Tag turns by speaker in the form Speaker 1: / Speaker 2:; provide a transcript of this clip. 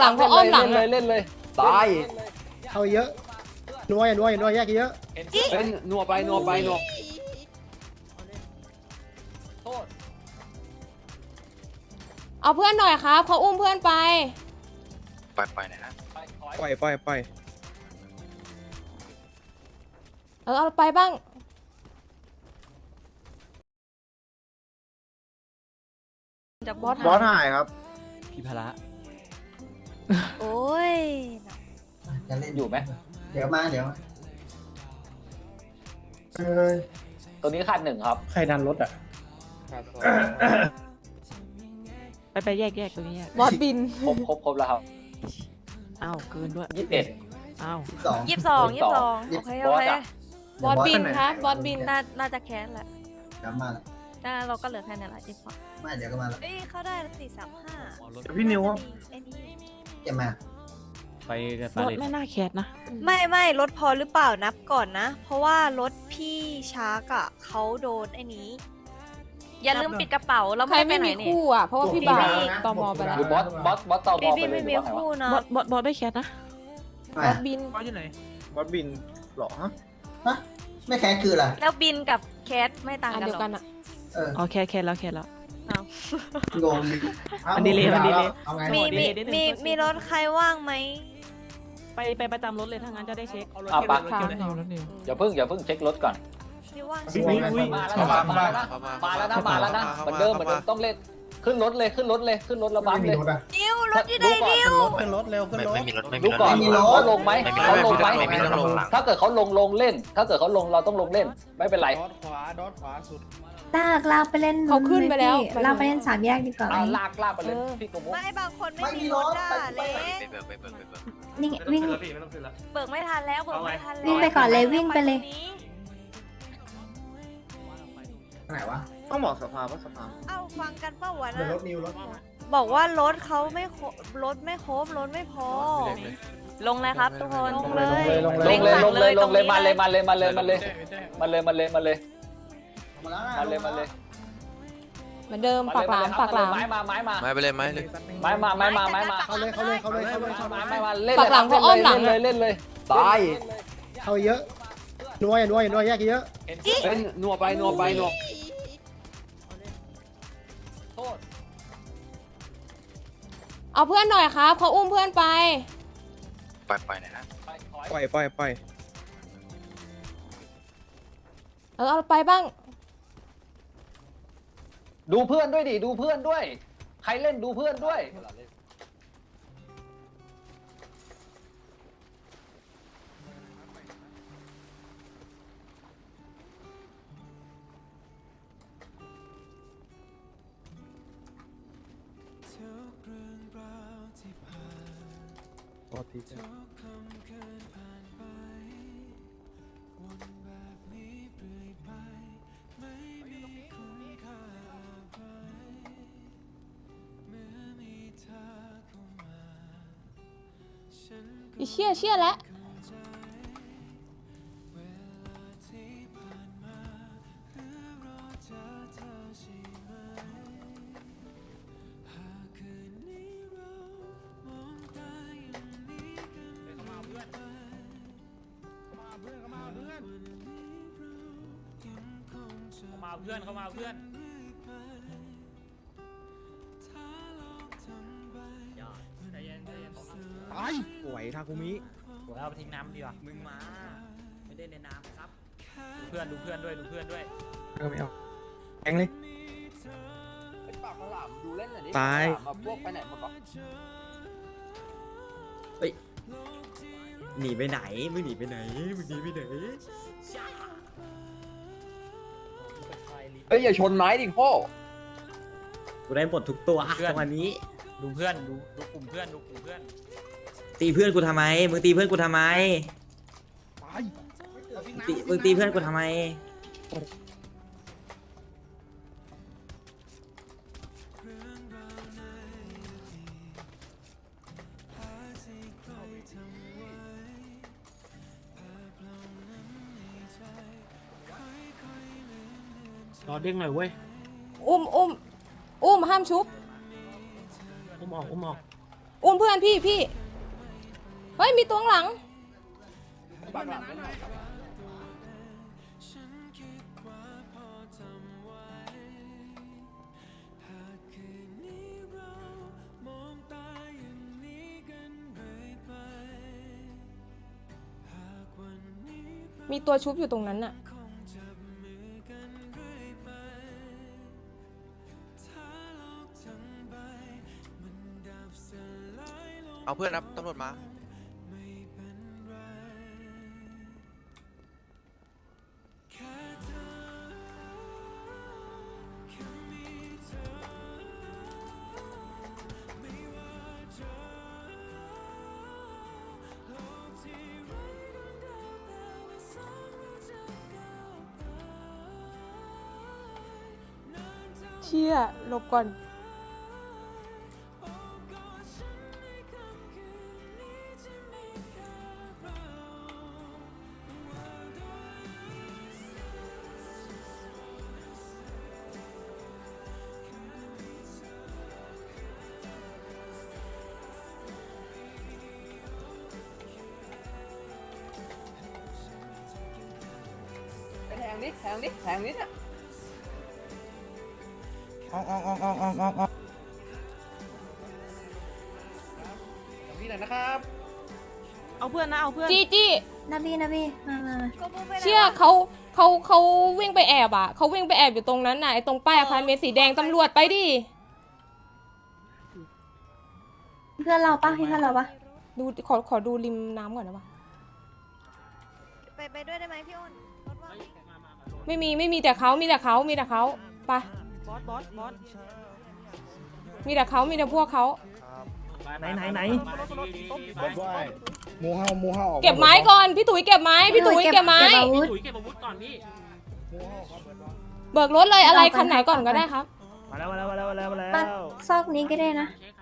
Speaker 1: หลังเขาอ้อมหลัง
Speaker 2: เล่
Speaker 1: อะ
Speaker 2: นเลยเล่นเลยตาย
Speaker 3: เข้าเยอะนัวอย่านัวอย่านัวแยกเยอะ
Speaker 2: เล่นนัวไปนัวไปนัวโทษ
Speaker 1: เอาเพื่อนหน่อยครับเขาอุ้มเพื่อนไป
Speaker 4: ปล่อยปล่อยหน่อยนะ
Speaker 2: ไปถอย
Speaker 5: ปล่อยปล่อยปล่อย
Speaker 1: เออเอาไปบ้าง
Speaker 6: จาก
Speaker 1: บอส
Speaker 3: บอสหายครับ
Speaker 5: พี่พละ
Speaker 6: โอ้ย
Speaker 7: จะเล่น
Speaker 2: อยู่ไหม
Speaker 7: เดี๋ยวมาเดี๋ยว
Speaker 2: ตัวนี้ขาดหนึ่งครับ
Speaker 3: ใครดันรถอะ
Speaker 8: ไปไปแยกแยกตรงนี้แยก
Speaker 1: บอสบิน
Speaker 2: ครบครบครบแล้วครับ
Speaker 8: อ้าวเกินด้วย
Speaker 2: ยี่สิบเอ็ด
Speaker 8: อ้าว
Speaker 7: สอง
Speaker 6: ยี่สิบสองยี่สิบสองโอเค
Speaker 2: บ
Speaker 6: โอ
Speaker 2: อส
Speaker 6: เค
Speaker 2: อะ
Speaker 1: บอสบินครับบอสบิน
Speaker 6: น่าน่าจะแค้นแหละ
Speaker 7: เดี๋ยวมาละ
Speaker 6: น่าเราก็เหลือแค่นี้แหละยี่สิบสอง
Speaker 7: ไม่เดี๋ยวก็มาละ
Speaker 6: เอ้ยเข้าได้สี่สามห้า
Speaker 3: พี่นิว
Speaker 6: ไอ้นี่
Speaker 7: จะมา
Speaker 5: ไปกับ
Speaker 8: ร
Speaker 5: ปา
Speaker 8: ถ
Speaker 5: เลต
Speaker 8: ไม่น่าแคสนะ
Speaker 6: ไม่ไม่รถพอหรือเปล่านับก่อนนะ เพราะว่ารถพี่ชาร์กอะเขาโดนไอ้นี้ อย่าลืมปิดกระเป๋าเรา
Speaker 1: ใคร
Speaker 6: ไม่ได้ไป
Speaker 1: ไม่
Speaker 6: ไหน
Speaker 1: มี
Speaker 6: เนี่ย
Speaker 1: คู่อะ เพราะว่าพี่บาสตอมอไปแล้ว
Speaker 2: หรือบอสบอสบอสต่อบ
Speaker 6: พี่
Speaker 2: อล
Speaker 6: พี่
Speaker 2: ไปเล
Speaker 6: ไม่
Speaker 2: ยหรือ
Speaker 6: มี
Speaker 2: ว่าไงวะ
Speaker 6: คู่นะ
Speaker 8: บอสบอสบอสไม่แคสนะ
Speaker 7: ไม่
Speaker 1: บอสบิน
Speaker 5: บอสอยู่ไหน
Speaker 3: บอสบินหรอฮะ
Speaker 7: ไม่แค่คืออะไร
Speaker 6: แล้วบินกับแคทไม่ต่าง
Speaker 1: อัน
Speaker 6: กัน
Speaker 1: เดีย
Speaker 6: หร
Speaker 1: ว
Speaker 6: อ
Speaker 1: กันอะ
Speaker 7: เออ
Speaker 8: อ๋อแคสแคสแล้วแคสแล้ว
Speaker 7: งง
Speaker 8: มันดีเลยมันดีเลย
Speaker 7: เอาไง
Speaker 6: มีมี
Speaker 8: เดี๋ยว
Speaker 6: มี
Speaker 8: เดี๋ยว
Speaker 6: มีรถใครว่างไหม
Speaker 8: ไปไปประจำรถเลยถ้างั้นจะได้เช็ค
Speaker 2: อะปะ
Speaker 1: ค่ะ
Speaker 8: เอารถเดียว
Speaker 2: อย่าเพิ่งอย่าเพิ่งเช็ครถก่อน
Speaker 6: มีว่าง
Speaker 3: อุ้ยอุ้ย
Speaker 2: มาแล้วนะมาแล้วนะมาแล้วนะมาแล้วนะเหมือนเดิมเหมือนเดิมต้องเล่นขึ้นรถเลยขึ้นรถเลยขึ้นรถแล้วบั
Speaker 7: ไม่
Speaker 2: ม
Speaker 7: มี
Speaker 2: เลย
Speaker 7: รถอะ
Speaker 6: ดิวรถอยู่ไหนดิว
Speaker 3: ขึ้นรถเร็วขึ้น
Speaker 4: ไม่
Speaker 3: รถ
Speaker 4: ไม่มีรถไม่มี
Speaker 2: ดู
Speaker 4: รถ
Speaker 2: ก่อน
Speaker 7: ไม่มีรถ
Speaker 2: เขาลงไหม
Speaker 4: ไม่มีร
Speaker 2: เขา
Speaker 4: ถ
Speaker 2: ลงไหม
Speaker 4: ไม่มีรถลงหลัง
Speaker 2: ถ้าเกิดเขาลงลงเล่น ถ้าเกิดเขาลงเราต้องลงเล่น ไม่เป็นไร
Speaker 3: ดอทขวาดอทขวาสุด
Speaker 9: ลากลากไปเล่น
Speaker 1: เขาขึ้นไปแล้ว
Speaker 9: พี่ลากไปเล่นสามแยกดีกว่าไหม
Speaker 2: อะลากลากไปเลย
Speaker 1: เออ
Speaker 2: พี่โกโม
Speaker 6: ไม่บางคนไม่มีรถอะเล็ก
Speaker 4: ไปเบิกไปเบิกไปเบิก
Speaker 9: นี่ไงวิ่ง
Speaker 6: เบิกไม่ทันแล้วเบิกไม่ทันแล้ว
Speaker 9: วิ่งไปก่อนเลยวิ่งไปเลย
Speaker 7: ไหนวะ
Speaker 3: ต้องบอกสภาว่าสภา
Speaker 6: เอ้าฟังกันเป้าวะ
Speaker 7: เดี๋ยว
Speaker 6: นะ
Speaker 7: รถนิวรถ
Speaker 6: บอกว่ารถเขาไม่ครบรถไม่ครบรถไม่พอ ลงเลยครับทุกคน ลงเลย
Speaker 3: ลง
Speaker 2: ล
Speaker 3: เลย
Speaker 2: งเลยลงเลยลงเลย
Speaker 6: ตรงนี้
Speaker 2: มาเลยมาเลยมาเลยมาเลยมาเลยมาเลยมาเลย
Speaker 7: มาแล้วนะ
Speaker 2: มาเลยมาเลย
Speaker 1: เหมือนเดิมปากหลามปากหลาม
Speaker 2: ไม้มาไม้มา
Speaker 4: ไม่ไปเลยไม่เลย
Speaker 2: ไม้มาไม้มาไม้มา
Speaker 3: เข้าเลยเข้าเลยเข้าเลยเข้าเลย
Speaker 2: ไม้ไม้มาเล่น
Speaker 1: ปากหลังเขาอ้อมหลัง
Speaker 2: เล่
Speaker 1: อะ
Speaker 2: นเลยเล่นเลยตาย
Speaker 3: เข้าเยอะนัวอย่านัวอย่านัวแยกเยอะ
Speaker 2: เล่นนัวไปนัวไปนัวโทษ
Speaker 1: เอาเพื่อนหน่อยครับเขาอุ้มเพื่อนไป
Speaker 4: ปล่อยปล่อยหน่อยนะ
Speaker 2: ไปถอย
Speaker 5: ปล่อยปล่อยปล่อย
Speaker 1: เออเอาไปบ้าง
Speaker 2: ดูเพื่อนด้วยดิ ดูเพื่อนด้วย ใครเล่นดูเพื่อนด้วย
Speaker 5: บอสที
Speaker 1: อีเชี่ยเชี่ยแล้ว
Speaker 5: เพื่อนเข้ามาเพื่อน
Speaker 3: สวยทาคุมิ
Speaker 5: เราไปทิ้งน้ำดีกว่ามึงมา ไม่ได้ในน้ำครับ ดูเพื่อนดูเพื่อนด้วยดูเพื่อนด้วย เอาไม่เอาแองเลย
Speaker 2: ปากฉลามดูเล่นหน่อยดิ
Speaker 5: ตาย
Speaker 2: ปกฉลมพวกไปไหนหมดวะ
Speaker 10: หนีไปไหน มึงหนีไปไหน มึงหนีไปไหน
Speaker 2: เฮ้ยอย่าชนไม้ดิพ่อ
Speaker 10: กูได้หมดทุกตัวอะ
Speaker 5: เพื่อน
Speaker 10: จังหวะนี้
Speaker 5: ดูเพื่อนดูดูกลุ่มเพื่อนดูกลุ่มเพื่อน
Speaker 10: ตีเพื่อนกูทำไม มึงตีเพื่อนกูทำไม
Speaker 3: ตาย
Speaker 10: ตีมึงตีเพื่อนกูทำไม
Speaker 3: รอเด้งหน่อยเว้ย
Speaker 1: อุ้มอุ้มอุ้มห้ามชุบ
Speaker 3: อุ้มออก อุ้มออก
Speaker 1: อุ้มเพื่อนพี่พี่ เฮ้ย มีตัวข้างหลังมีตัวชุบอยู่ตรงนั้นน่ะ
Speaker 11: เอาเพื่อนครับตำรวจมา
Speaker 1: ชี่ยหลบก่อน
Speaker 2: ไปแทงนิดแทงนิดแทงนิดอะ
Speaker 5: พี่หน่อยนะครับ
Speaker 8: เอาเพื่อนนะเอาเพื่อน
Speaker 1: จี้จี้
Speaker 9: นาบีนาบีมามามา
Speaker 6: ก็พูดไปแล้ว
Speaker 1: เชี่ยเขาเขาเขาวิ่งไปแอบอะเขาวิ่งไปแอบอยู่ตรงนั้นน่ะไอ้ตรงป้ายอาคารเมสสีแดงตำรวจไปดิ
Speaker 9: เพื่อนเราปะเพื่อนเราปะ
Speaker 1: ดูขอขอดูริมน้ำก่อนนะวะ
Speaker 6: ไปไปด้วยได้ไหมพี่อ้นรถว่าง
Speaker 1: ไม่มีไม่มีแต่เขามีแต่เขามีแต่เขาไป
Speaker 8: บอสบอสบอส
Speaker 1: มีแต่เขามีแต่พวกเขา
Speaker 5: ไหนไหนไหน
Speaker 3: บดไว้หมูเฮาหมูเฮาออก
Speaker 1: เก็บไม้ก่อนพี่ตุ๋ยเก็บไม้พี่ตุ๋ยเก็บไม้
Speaker 9: เก็บอาวุธ
Speaker 5: ตุ๋ยเก็บอาวุธก่อนพี่
Speaker 3: หมูเฮาครับเบิดวะ
Speaker 1: เบิกรถเลยอะไรคันไหนก่อนก็ได้ครับ
Speaker 5: มาแล้วมาแล้วมาแล้วมาแล้วมาแล้
Speaker 9: มาวซอกนี้ก็ได้นะ
Speaker 5: เช็ค